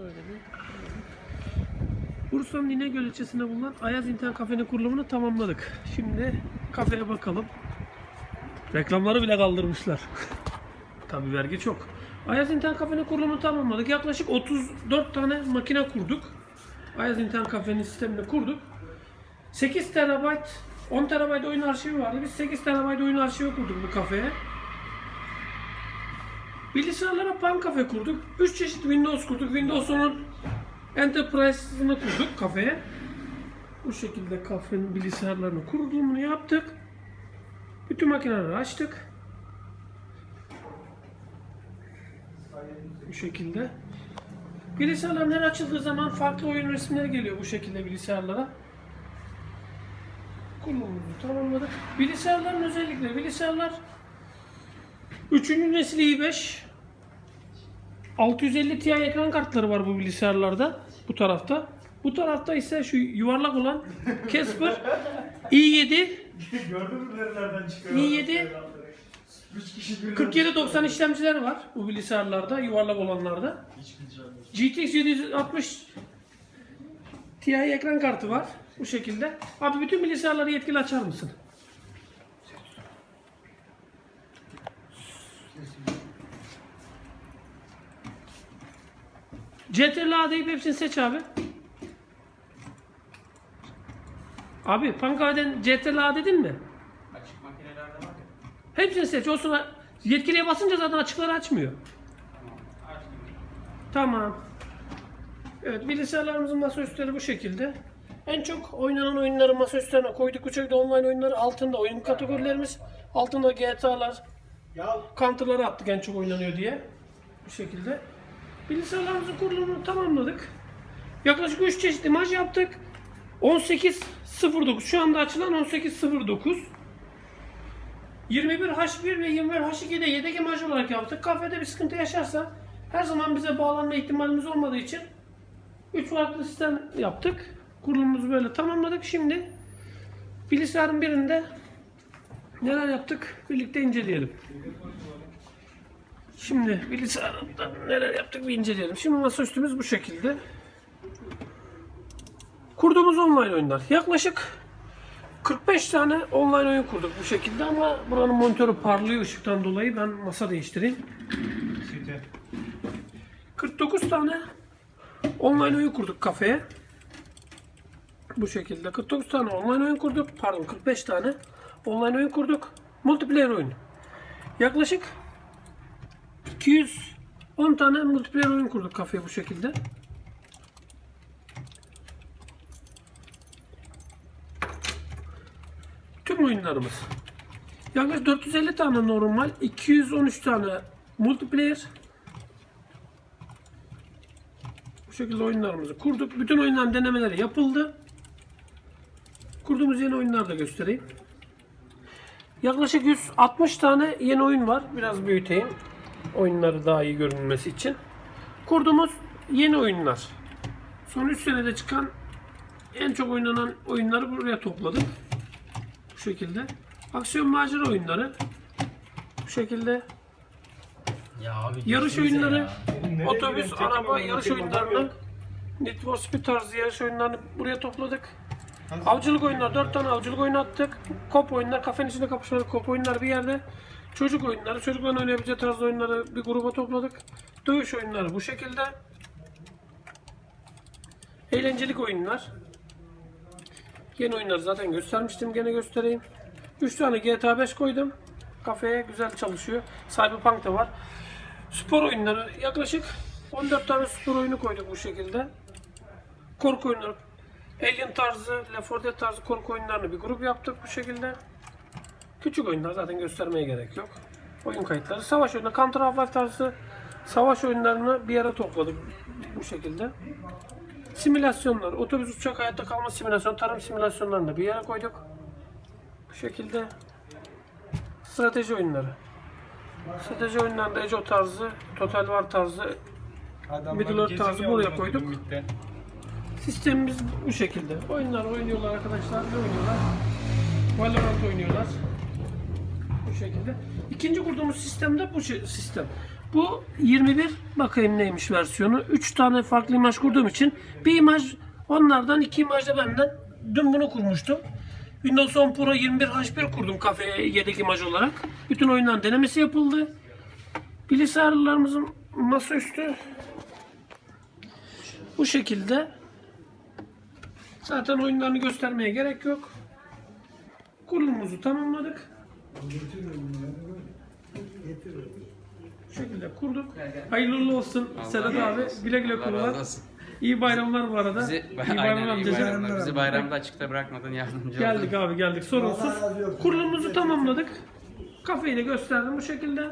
Böyle bir. Bursa'nın İnegöl ilçesinde bulunan Ayaz İnternet Kafe'nin kurulumunu tamamladık. Şimdi kafeye bakalım. Reklamları bile kaldırmışlar. Tabi vergi çok. Ayaz İnternet Kafe'nin kurulumunu tamamladık. Yaklaşık 34 tane makine kurduk. Ayaz İnternet Kafe'nin sistemini kurduk. 8 TB, 10 TB oyun arşivi vardı. Biz 8 TB oyun arşivi kurduk bu kafeye. Bilgisayarlara pan kafe kurduk. 3 çeşit Windows kurduk. Windows 10'un Enterprise'ını kurduk kafeye. Bu şekilde kafenin bilgisayarlarını kurulumunu yaptık. Bütün makineleri açtık. Bu şekilde. Bilgisayarların her açıldığı zaman farklı oyun resimleri geliyor bu şekilde bilgisayarlara. Kurulumumuzu tamamladık. Bilgisayarların özellikleri. Bilgisayarlar 3. nesil i5 650 Ti ekran kartları var bu bilgisayarlarda. Bu tarafta. Bu tarafta ise şu yuvarlak olan Casper i7 Gördün mü nerelerden çıkıyor? i7 Üç kişi birden 4790 işlemciler var bu bilgisayarlarda, yuvarlak olanlarda. Hiç bileceğim. GTX 760 Ti ekran kartı var. Bu şekilde. Abi bütün bilgisayarları yetkili açar mısın? CTRL deyip hepsini seç abi. Abi Pankaveden CTRL dedin mi? Açık makinelerde var ya. Hepsini seç. O sonra yetkiliye basınca zaten açıkları açmıyor. Tamam. Açtım. Tamam. Evet bilgisayarlarımızın masaüstleri bu şekilde. En çok oynanan oyunları masaüstlerine koyduk. Şekilde online oyunları altında oyun kategorilerimiz. Altında GTA'lar, Counter'ları attık en çok oynanıyor diye. Bu şekilde. Bilgisayarlarımızın kurulumunu tamamladık. Yaklaşık 3 çeşit imaj yaptık. 18.09 şu anda açılan 18.09 21H1 ve 21H2'de yedek imaj olarak yaptık. Kafede bir sıkıntı yaşarsa her zaman bize bağlanma ihtimalimiz olmadığı için 3 farklı sistem yaptık. Kurulumumuzu böyle tamamladık. Şimdi bilgisayarın birinde neler yaptık birlikte inceleyelim. Şimdi bilgisayarda neler yaptık bir inceleyelim. Şimdi masaüstümüz bu şekilde. Kurduğumuz online oyunlar. Yaklaşık 45 tane online oyun kurduk bu şekilde ama buranın monitörü parlıyor ışıktan dolayı. Ben masa değiştireyim. site. 49 tane online oyun kurduk kafeye. Bu şekilde 49 tane online oyun kurduk. Pardon 45 tane online oyun kurduk. Multiplayer oyun. Yaklaşık 210 tane multiplayer oyun kurduk kafeye bu şekilde. Tüm oyunlarımız. Yaklaşık 450 tane normal, 213 tane multiplayer, Bu şekilde oyunlarımızı kurduk. Bütün oyunların denemeleri yapıldı. Kurduğumuz yeni oyunları da göstereyim. Yaklaşık 160 tane yeni oyun var. Biraz büyüteyim. Oyunları daha iyi görünmesi için. Kurduğumuz yeni oyunlar. Son 3 senede çıkan en çok oynanan oyunları buraya topladık. Bu şekilde. Aksiyon macera oyunları. Bu şekilde. Ya abi Yarış oyunları. ya. Nereye Otobüs? Tek araba, yarış oyunlarını. Need for Speed tarzı yarış oyunlarını buraya topladık. Avcılık oyunları, 4 tane avcılık oyunu attık. Kop oyunlar, kafenin içinde kapışmalı kop oyunları bir yerde. Çocuk oyunları, çocukların oynayabileceği tarzda oyunları bir gruba topladık. Dövüş oyunları bu şekilde. Eğlencelik oyunlar. Yeni oyunları zaten göstermiştim, gene göstereyim. 3 tane GTA 5 koydum. Kafeye güzel çalışıyor. Cyberpunk da var. Spor oyunları yaklaşık 14 tane spor oyunu koyduk bu şekilde. Korku oyunları, Alien tarzı, Left 4 Dead tarzı korku oyunlarını bir grup yaptık bu şekilde. Küçük oyunlar zaten göstermeye gerek yok. Oyun kayıtları, savaş oyunları, Counter Half-Life tarzı savaş oyunlarını bir yere topladık bu şekilde. Simülasyonlar, otobüs uçak hayatta kalma simülasyonu, tarım simülasyonlarını da bir yere koyduk. Bu şekilde. Strateji oyunları. Strateji oyunlarında of tarzı, Total War tarzı Adamlar Middle Earth tarzı buraya koyduk. Sistemimiz bu şekilde. Oyunlar oynuyorlar arkadaşlar. Ne oynuyorlar? Valorant oynuyorlar. Şekilde. İkinci kurduğumuz sistem de bu sistem. Bu 21 bakayım neymiş versiyonu. 3 tane farklı imaj kurduğum için bir imaj onlardan iki imaj da benden. Dün bunu kurmuştum. Windows 10 Pro 21 H1 kurdum kafeye yedek imaj olarak. Bütün oyunların denemesi yapıldı. Bilgisayarlarımızın masaüstü bu şekilde. Zaten oyunlarını göstermeye gerek yok. Kurulumuzu tamamladık. Şekilde kurduk. Hayırlı uğurlu olsun Sedat abi. Güle güle kullan. İyi bayramlar bu arada. Bizi, iyi aynen, bayramlar iyi amcacığım. bayramlar. Bizi bayramda açıkta bırakmadın yardımcı Geldik oldun. abi geldik sorunsuz. Kurulumuzu tamamladık. Kafeyi de gösterdim bu şekilde.